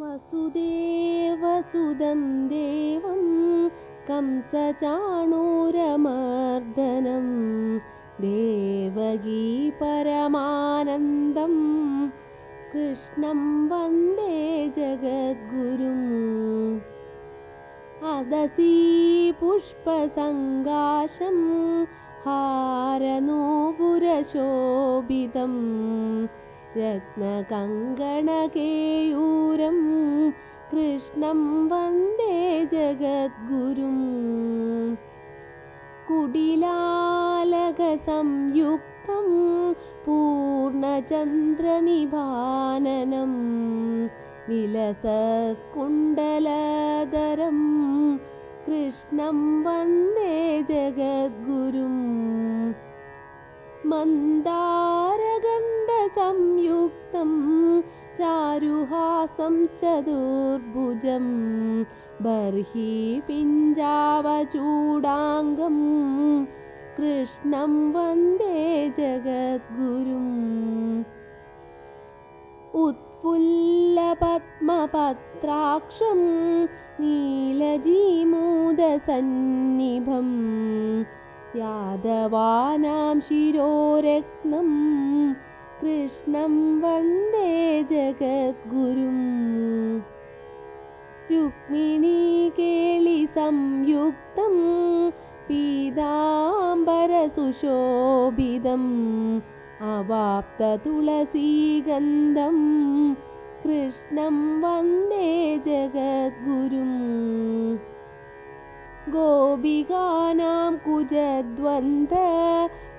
वसुदेवसुदं देवं कंसचाणूरमर्दनं देवगी परमानन्दं कृष्णं वन्दे जगद्गुरुम् अदसी पुष्पसङ्गाशं हारनूपुरशोभितं रत्नकङ्गणकेयूरं कृष्णं वन्दे जगद्गुरुम् कुडिलालकसंयुक्तं पूर्णचन्द्रनिभाननं विलसत्कुण्डलधरं कृष्णं वन्दे जगद्गुरुम् मन्दारगन्धसंयुक्तं चारुहासं चतुर्भुजं बर्हि पिञ्जावचूडाङ्गं कृष्णं वन्दे जगद्गुरुम् उत्फुल्लपद्मपत्राक्षं नीलजीमूदसन्निभं यादवानां शिरोरत्नं कृष्णं वन्दे जगद्गुरुम् रुक्मिणीकेलिसंयुक्तं पीताम्बरसुशोभितम् अवाप्ततुलसीगन्धं कृष्णं वन्दे जगद्गुरुम् गोपिकानां कुजद्वन्द्व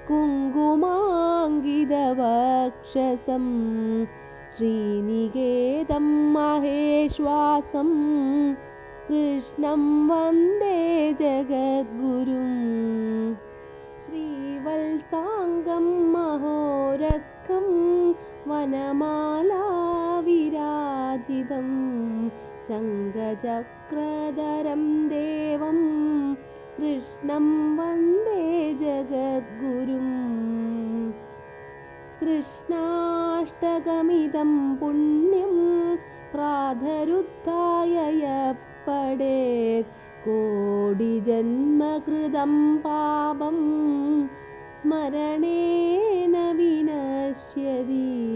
कुङ्कुमाङ्गिदवक्षसं श्रीनिकेतं महेश्वासं कृष्णं वन्दे जगद्गुरुम् श्रीवल्साङ्गं महोरस्कं वनमालाविराजितं शङ्खचक्रधरं देवं കൃഷ്ണം വന്ദേ ജഗദ്ഗുരും. കൃഷ്ണാഷ്ടകമിതം പുണ്യം പ്രാധരുദ്ധായയപ്പടേത് കോടി ജന്മകൃതം പാപം സ്മരണേന വിനശ്യതി.